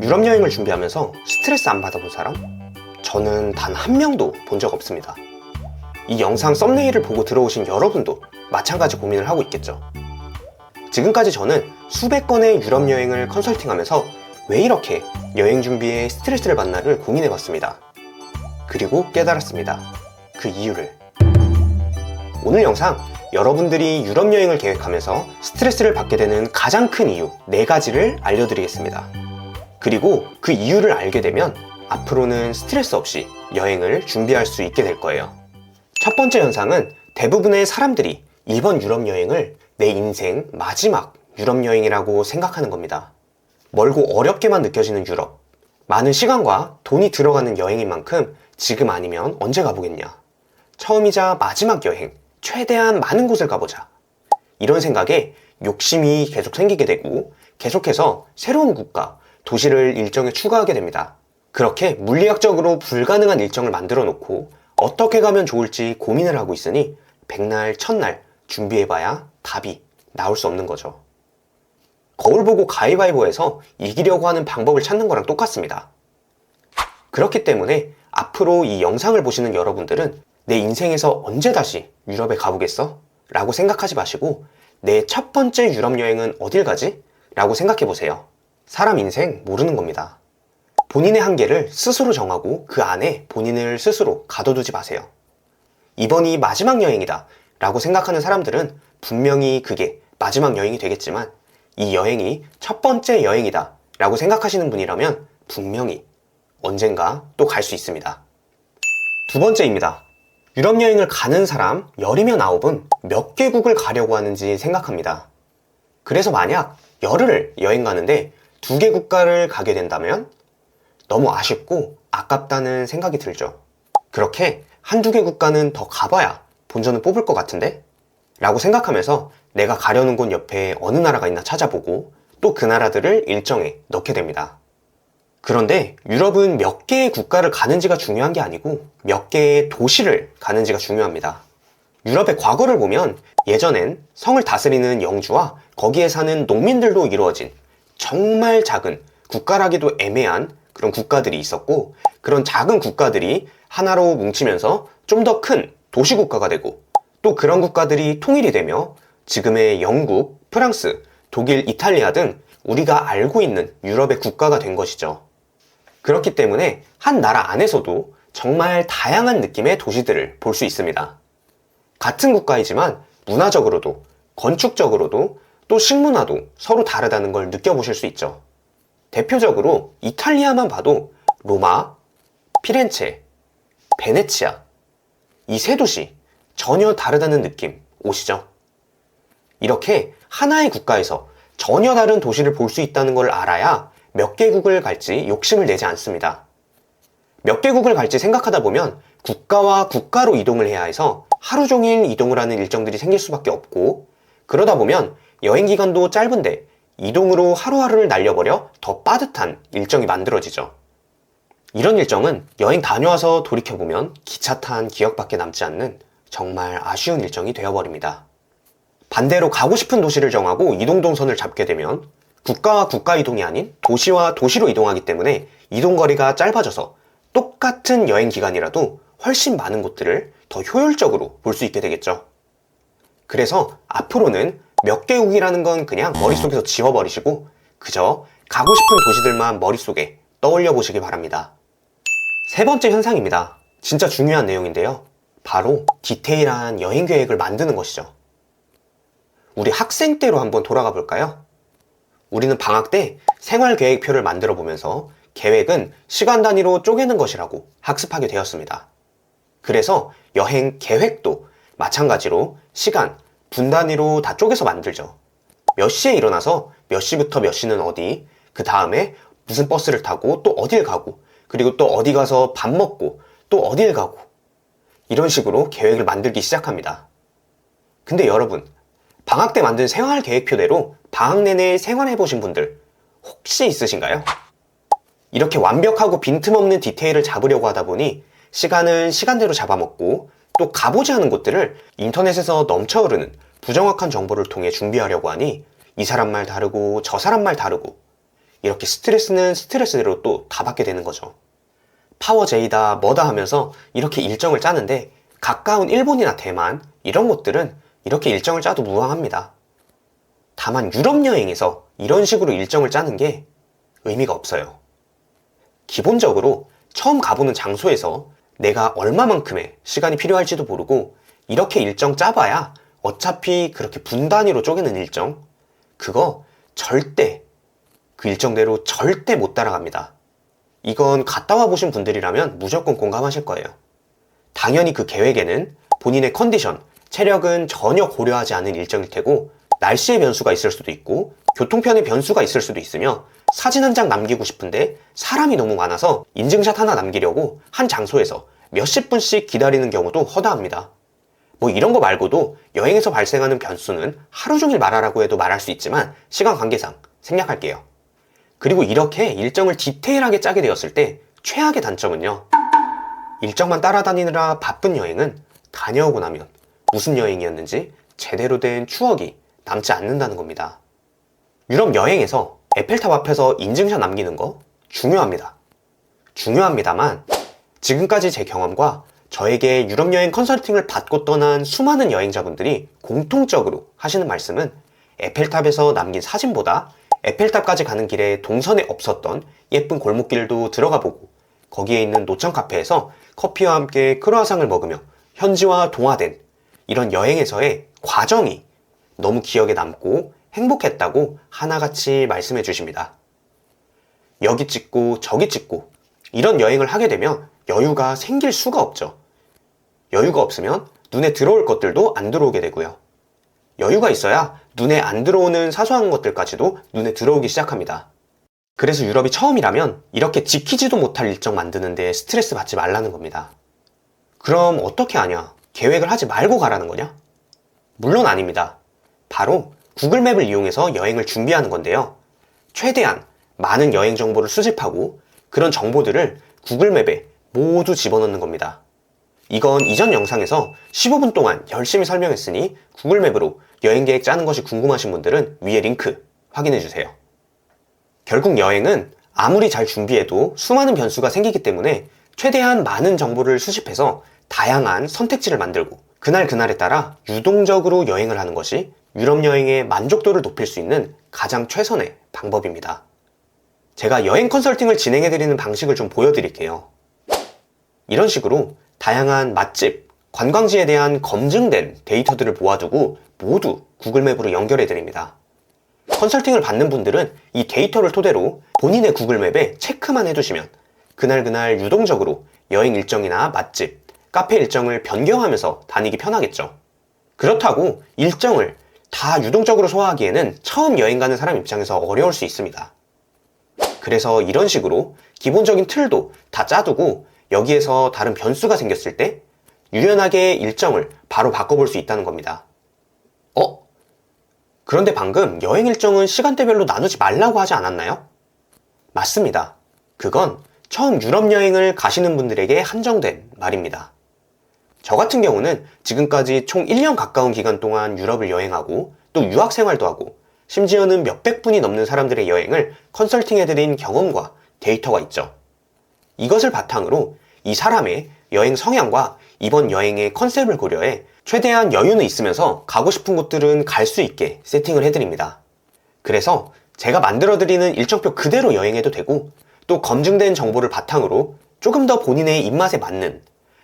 유럽 여행을 준비하면서 스트레스 안 받아본 사람? 저는 단 한 명도 본 적 없습니다. 이 영상 썸네일을 보고 들어오신 여러분도 마찬가지 고민을 하고 있겠죠. 지금까지 저는 수백 건의 유럽 여행을 컨설팅하면서 왜 이렇게 여행 준비에 스트레스를 받나를 고민해 봤습니다. 그리고 깨달았습니다. 그 이유를. 오늘 영상 여러분들이 유럽 여행을 계획하면서 스트레스를 받게 되는 가장 큰 이유 네 가지를 알려드리겠습니다. 그리고 그 이유를 알게 되면 앞으로는 스트레스 없이 여행을 준비할 수 있게 될 거예요. 첫 번째 현상은 대부분의 사람들이 이번 유럽 여행을 내 인생 마지막 유럽 여행이라고 생각하는 겁니다. 멀고 어렵게만 느껴지는 유럽. 많은 시간과 돈이 들어가는 여행인 만큼 지금 아니면 언제 가보겠냐. 처음이자 마지막 여행, 최대한 많은 곳을 가보자. 이런 생각에 욕심이 계속 생기게 되고 계속해서 새로운 국가, 도시를 일정에 추가하게 됩니다. 그렇게 물리학적으로 불가능한 일정을 만들어 놓고 어떻게 가면 좋을지 고민을 하고 있으니 백날, 첫날 준비해봐야 답이 나올 수 없는 거죠. 거울 보고 가위바위보해서 이기려고 하는 방법을 찾는 거랑 똑같습니다. 그렇기 때문에 앞으로 이 영상을 보시는 여러분들은 내 인생에서 언제 다시 유럽에 가보겠어? 라고 생각하지 마시고 내 첫 번째 유럽 여행은 어딜 가지? 라고 생각해 보세요. 사람 인생 모르는 겁니다. 본인의 한계를 스스로 정하고 그 안에 본인을 스스로 가둬두지 마세요. 이번이 마지막 여행이다 라고 생각하는 사람들은 분명히 그게 마지막 여행이 되겠지만 이 여행이 첫 번째 여행이다 라고 생각하시는 분이라면 분명히 언젠가 또 갈 수 있습니다. 두 번째입니다. 유럽 여행을 가는 사람 열이면 아홉은 몇 개국을 가려고 하는지 생각합니다. 그래서 만약 열흘을 여행 가는데 두 개 국가를 가게 된다면 너무 아쉽고 아깝다는 생각이 들죠. 그렇게 한두 개 국가는 더 가봐야 본전을 뽑을 것 같은데? 라고 생각하면서 내가 가려는 곳 옆에 어느 나라가 있나 찾아보고 또 그 나라들을 일정에 넣게 됩니다. 그런데 유럽은 몇 개의 국가를 가는지가 중요한 게 아니고 몇 개의 도시를 가는지가 중요합니다. 유럽의 과거를 보면 예전엔 성을 다스리는 영주와 거기에 사는 농민들로 이루어진 정말 작은 국가라기도 애매한 그런 국가들이 있었고 그런 작은 국가들이 하나로 뭉치면서 좀 더 큰 도시 국가가 되고 또 그런 국가들이 통일이 되며 지금의 영국, 프랑스, 독일, 이탈리아 등 우리가 알고 있는 유럽의 국가가 된 것이죠. 그렇기 때문에 한 나라 안에서도 정말 다양한 느낌의 도시들을 볼 수 있습니다. 같은 국가이지만 문화적으로도 건축적으로도 또 식문화도 서로 다르다는 걸 느껴보실 수 있죠. 대표적으로 이탈리아만 봐도 로마, 피렌체, 베네치아 이 세 도시 전혀 다르다는 느낌 오시죠? 이렇게 하나의 국가에서 전혀 다른 도시를 볼 수 있다는 걸 알아야 몇 개국을 갈지 욕심을 내지 않습니다. 몇 개국을 갈지 생각하다 보면 국가와 국가로 이동을 해야 해서 하루 종일 이동을 하는 일정들이 생길 수밖에 없고 그러다 보면 여행 기간도 짧은데 이동으로 하루하루를 날려버려 더 빠듯한 일정이 만들어지죠. 이런 일정은 여행 다녀와서 돌이켜보면 기차 탄 기억밖에 남지 않는 정말 아쉬운 일정이 되어버립니다. 반대로 가고 싶은 도시를 정하고 이동 동선을 잡게 되면 국가와 국가 이동이 아닌 도시와 도시로 이동하기 때문에 이동 거리가 짧아져서 똑같은 여행 기간이라도 훨씬 많은 곳들을 더 효율적으로 볼 수 있게 되겠죠. 그래서 앞으로는 몇 개국이라는 건 그냥 머릿속에서 지워버리시고 그저 가고 싶은 도시들만 머릿속에 떠올려 보시기 바랍니다. 세 번째 현상입니다. 진짜 중요한 내용인데요. 바로 디테일한 여행 계획을 만드는 것이죠. 우리 학생 때로 한번 돌아가 볼까요? 우리는 방학 때 생활 계획표를 만들어 보면서 계획은 시간 단위로 쪼개는 것이라고 학습하게 되었습니다. 그래서 여행 계획도 마찬가지로 시간, 분 단위로 다 쪼개서 만들죠. 몇 시에 일어나서 몇 시부터 몇 시는 어디, 그 다음에 무슨 버스를 타고 또 어딜 가고, 그리고 또 어디 가서 밥 먹고, 또 어딜 가고, 이런 식으로 계획을 만들기 시작합니다. 근데 여러분, 방학 때 만든 생활 계획표대로 방학 내내 생활해 보신 분들 혹시 있으신가요? 이렇게 완벽하고 빈틈없는 디테일을 잡으려고 하다 보니 시간은 시간대로 잡아먹고 또 가보지 않은 곳들을 인터넷에서 넘쳐흐르는 부정확한 정보를 통해 준비하려고 하니 이 사람 말 다르고 저 사람 말 다르고 이렇게 스트레스는 스트레스대로 또 다 받게 되는 거죠. 파워제이다 뭐다 하면서 이렇게 일정을 짜는데 가까운 일본이나 대만 이런 곳들은 이렇게 일정을 짜도 무방합니다. 다만 유럽 여행에서 이런 식으로 일정을 짜는 게 의미가 없어요. 기본적으로 처음 가보는 장소에서 내가 얼마만큼의 시간이 필요할지도 모르고 이렇게 일정 짜봐야 어차피 그렇게 분 단위로 쪼개는 일정 그거 절대 그 일정대로 절대 못 따라갑니다. 이건 갔다 와 보신 분들이라면 무조건 공감하실 거예요. 당연히 그 계획에는 본인의 컨디션, 체력은 전혀 고려하지 않은 일정일 테고 날씨의 변수가 있을 수도 있고 교통편의 변수가 있을 수도 있으며 사진 한 장 남기고 싶은데 사람이 너무 많아서 인증샷 하나 남기려고 한 장소에서 몇십 분씩 기다리는 경우도 허다합니다. 뭐 이런 거 말고도 여행에서 발생하는 변수는 하루 종일 말하라고 해도 말할 수 있지만 시간 관계상 생략할게요. 그리고 이렇게 일정을 디테일하게 짜게 되었을 때 최악의 단점은요. 일정만 따라다니느라 바쁜 여행은 다녀오고 나면 무슨 여행이었는지 제대로 된 추억이 남지 않는다는 겁니다. 유럽 여행에서 에펠탑 앞에서 인증샷 남기는 거 중요합니다. 중요합니다만 지금까지 제 경험과 저에게 유럽 여행 컨설팅을 받고 떠난 수많은 여행자분들이 공통적으로 하시는 말씀은 에펠탑에서 남긴 사진보다 에펠탑까지 가는 길에 동선에 없었던 예쁜 골목길도 들어가 보고 거기에 있는 노천 카페에서 커피와 함께 크로아상을 먹으며 현지와 동화된 이런 여행에서의 과정이 너무 기억에 남고 행복했다고 하나같이 말씀해 주십니다. 여기 찍고 저기 찍고 이런 여행을 하게 되면 여유가 생길 수가 없죠. 여유가 없으면 눈에 들어올 것들도 안 들어오게 되고요. 여유가 있어야 눈에 안 들어오는 사소한 것들까지도 눈에 들어오기 시작합니다. 그래서 유럽이 처음이라면 이렇게 지키지도 못할 일정 만드는데 스트레스 받지 말라는 겁니다. 그럼 어떻게 하냐? 계획을 하지 말고 가라는 거냐? 물론 아닙니다. 바로 구글맵을 이용해서 여행을 준비하는 건데요. 최대한 많은 여행 정보를 수집하고 그런 정보들을 구글맵에 모두 집어넣는 겁니다. 이건 이전 영상에서 15분 동안 열심히 설명했으니 구글 맵으로 여행 계획 짜는 것이 궁금하신 분들은 위에 링크 확인해 주세요. 결국 여행은 아무리 잘 준비해도 수많은 변수가 생기기 때문에 최대한 많은 정보를 수집해서 다양한 선택지를 만들고 그날 그날에 따라 유동적으로 여행을 하는 것이 유럽 여행의 만족도를 높일 수 있는 가장 최선의 방법입니다. 제가 여행 컨설팅을 진행해드리는 방식을 좀 보여드릴게요. 이런 식으로 다양한 맛집, 관광지에 대한 검증된 데이터들을 모아두고 모두 구글맵으로 연결해 드립니다. 컨설팅을 받는 분들은 이 데이터를 토대로 본인의 구글맵에 체크만 해두시면 그날그날 유동적으로 여행 일정이나 맛집, 카페 일정을 변경하면서 다니기 편하겠죠. 그렇다고 일정을 다 유동적으로 소화하기에는 처음 여행 가는 사람 입장에서 어려울 수 있습니다. 그래서 이런 식으로 기본적인 틀도 다 짜두고 여기에서 다른 변수가 생겼을 때 유연하게 일정을 바로 바꿔볼 수 있다는 겁니다. 어? 그런데 방금 여행 일정은 시간대별로 나누지 말라고 하지 않았나요? 맞습니다. 그건 처음 유럽 여행을 가시는 분들에게 한정된 말입니다. 저 같은 경우는 지금까지 총 1년 가까운 기간 동안 유럽을 여행하고 또 유학 생활도 하고 심지어는 몇백 분이 넘는 사람들의 여행을 컨설팅해드린 경험과 데이터가 있죠. 이것을 바탕으로 이 사람의 여행 성향과 이번 여행의 컨셉을 고려해 최대한 여유는 있으면서 가고 싶은 곳들은 갈 수 있게 세팅을 해드립니다. 그래서 제가 만들어드리는 일정표 그대로 여행해도 되고 또 검증된 정보를 바탕으로 조금 더 본인의 입맛에 맞는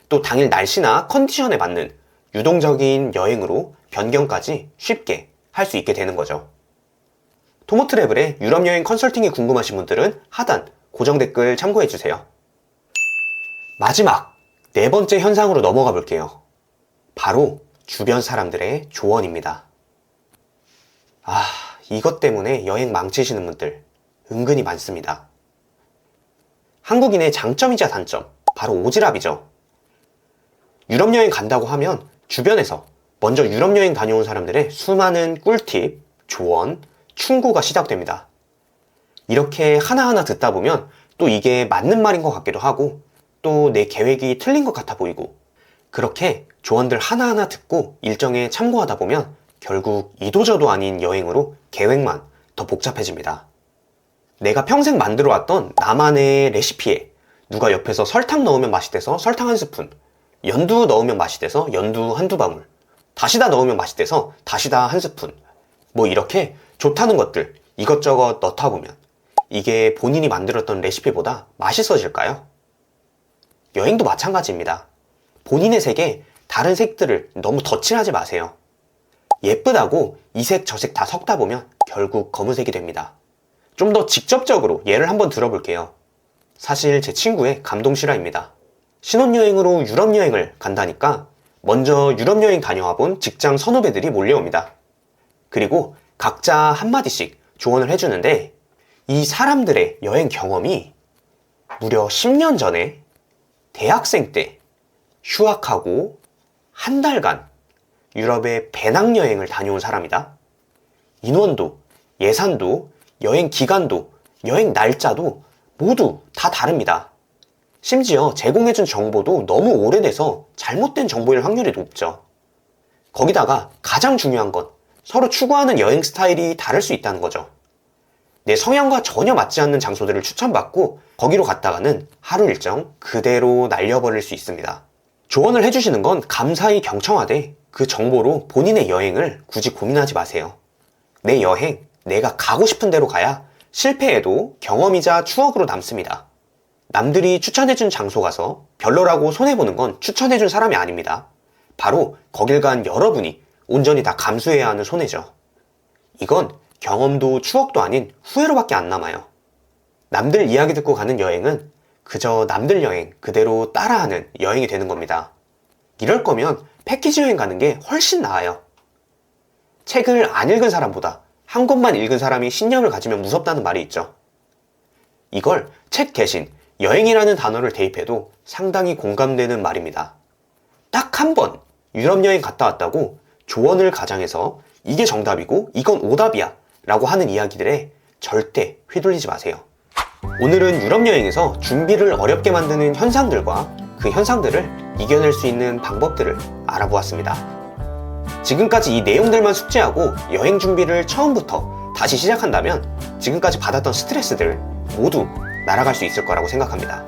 또 당일 날씨나 컨디션에 맞는 유동적인 여행으로 변경까지 쉽게 할 수 있게 되는 거죠. 토모트래블의 유럽 여행 컨설팅이 궁금하신 분들은 하단 고정 댓글 참고해 주세요. 마지막 네 번째 현상으로 넘어가 볼게요. 바로 주변 사람들의 조언입니다. 아, 이것 때문에 여행 망치시는 분들 은근히 많습니다. 한국인의 장점이자 단점, 바로 오지랖이죠. 유럽 여행 간다고 하면 주변에서 먼저 유럽 여행 다녀온 사람들의 수많은 꿀팁, 조언, 충고가 시작됩니다. 이렇게 하나하나 듣다 보면 또 이게 맞는 말인 것 같기도 하고 또 내 계획이 틀린 것 같아 보이고 그렇게 조언들 하나하나 듣고 일정에 참고하다 보면 결국 이도저도 아닌 여행으로 계획만 더 복잡해집니다. 내가 평생 만들어 왔던 나만의 레시피에 누가 옆에서 설탕 넣으면 맛이 돼서 설탕 한 스푼, 연두 넣으면 맛이 돼서 연두 한두 방울, 다시다 넣으면 맛이 돼서 다시다 한 스푼, 뭐 이렇게 좋다는 것들 이것저것 넣다 보면 이게 본인이 만들었던 레시피보다 맛있어질까요? 여행도 마찬가지입니다. 본인의 색에 다른 색들을 너무 덧칠하지 마세요. 예쁘다고 이 색 저 색 다 섞다 보면 결국 검은색이 됩니다. 좀 더 직접적으로 예를 한번 들어볼게요. 사실 제 친구의 감동 실화입니다. 신혼여행으로 유럽 여행을 간다니까 먼저 유럽 여행 다녀와 본 직장 선후배들이 몰려옵니다. 그리고 각자 한마디씩 조언을 해주는데 이 사람들의 여행 경험이 무려 10년 전에 대학생 때 휴학하고 한 달간 유럽의 배낭여행을 다녀온 사람이다. 인원도, 예산도, 여행 기간도, 여행 날짜도 모두 다 다릅니다. 심지어 제공해준 정보도 너무 오래돼서 잘못된 정보일 확률이 높죠. 거기다가 가장 중요한 건 서로 추구하는 여행 스타일이 다를 수 있다는 거죠. 내 성향과 전혀 맞지 않는 장소들을 추천받고 거기로 갔다가는 하루 일정 그대로 날려버릴 수 있습니다. 조언을 해주시는 건 감사히 경청하되 그 정보로 본인의 여행을 굳이 고민하지 마세요. 내 여행, 내가 가고 싶은 대로 가야 실패해도 경험이자 추억으로 남습니다. 남들이 추천해준 장소 가서 별로라고 손해보는 건 추천해준 사람이 아닙니다. 바로 거길 간 여러분이 온전히 다 감수해야 하는 손해죠. 이건 경험도 추억도 아닌 후회로밖에 안 남아요. 남들 이야기 듣고 가는 여행은 그저 남들 여행 그대로 따라하는 여행이 되는 겁니다. 이럴 거면 패키지 여행 가는 게 훨씬 나아요. 책을 안 읽은 사람보다 한 권만 읽은 사람이 신념을 가지면 무섭다는 말이 있죠. 이걸 책 대신 여행이라는 단어를 대입해도 상당히 공감되는 말입니다. 딱 한 번 유럽 여행 갔다 왔다고 조언을 가장해서 이게 정답이고 이건 오답이야 라고 하는 이야기들에 절대 휘둘리지 마세요. 오늘은 유럽 여행에서 준비를 어렵게 만드는 현상들과 그 현상들을 이겨낼 수 있는 방법들을 알아보았습니다. 지금까지 이 내용들만 숙지하고 여행 준비를 처음부터 다시 시작한다면 지금까지 받았던 스트레스들 모두 날아갈 수 있을 거라고 생각합니다.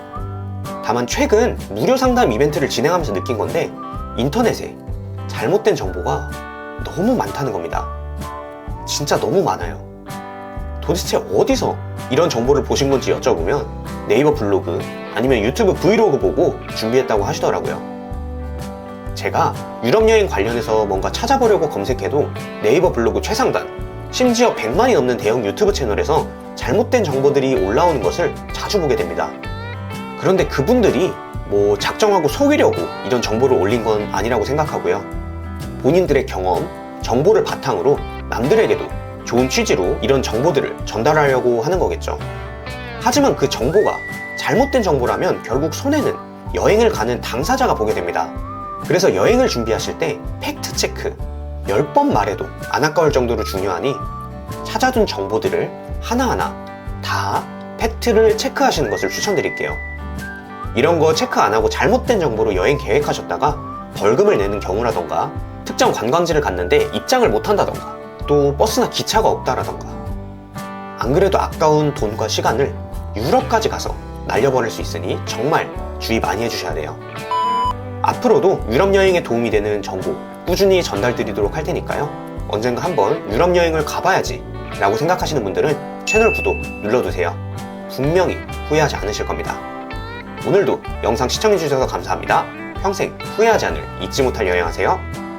다만 최근 무료 상담 이벤트를 진행하면서 느낀 건데 인터넷에 잘못된 정보가 너무 많다는 겁니다. 진짜 너무 많아요. 도대체 어디서 이런 정보를 보신 건지 여쭤보면 네이버 블로그 아니면 유튜브 브이로그 보고 준비했다고 하시더라고요. 제가 유럽 여행 관련해서 뭔가 찾아보려고 검색해도 네이버 블로그 최상단, 심지어 100만이 넘는 대형 유튜브 채널에서 잘못된 정보들이 올라오는 것을 자주 보게 됩니다. 그런데 그분들이 뭐 작정하고 속이려고 이런 정보를 올린 건 아니라고 생각하고요. 본인들의 경험, 정보를 바탕으로 남들에게도 좋은 취지로 이런 정보들을 전달하려고 하는 거겠죠. 하지만 그 정보가 잘못된 정보라면 결국 손해는 여행을 가는 당사자가 보게 됩니다. 그래서 여행을 준비하실 때 팩트 체크 10번 말해도 안 아까울 정도로 중요하니 찾아둔 정보들을 하나하나 다 팩트를 체크하시는 것을 추천드릴게요. 이런 거 체크 안 하고 잘못된 정보로 여행 계획하셨다가 벌금을 내는 경우라던가 특정 관광지를 갔는데 입장을 못 한다던가 또 버스나 기차가 없다라던가 안 그래도 아까운 돈과 시간을 유럽까지 가서 날려버릴 수 있으니 정말 주의 많이 해주셔야 돼요. 앞으로도 유럽 여행에 도움이 되는 정보 꾸준히 전달드리도록 할 테니까요. 언젠가 한번 유럽 여행을 가봐야지 라고 생각하시는 분들은 채널 구독 눌러두세요. 분명히 후회하지 않으실 겁니다. 오늘도 영상 시청해주셔서 감사합니다. 평생 후회하지 않을 잊지 못할 여행하세요.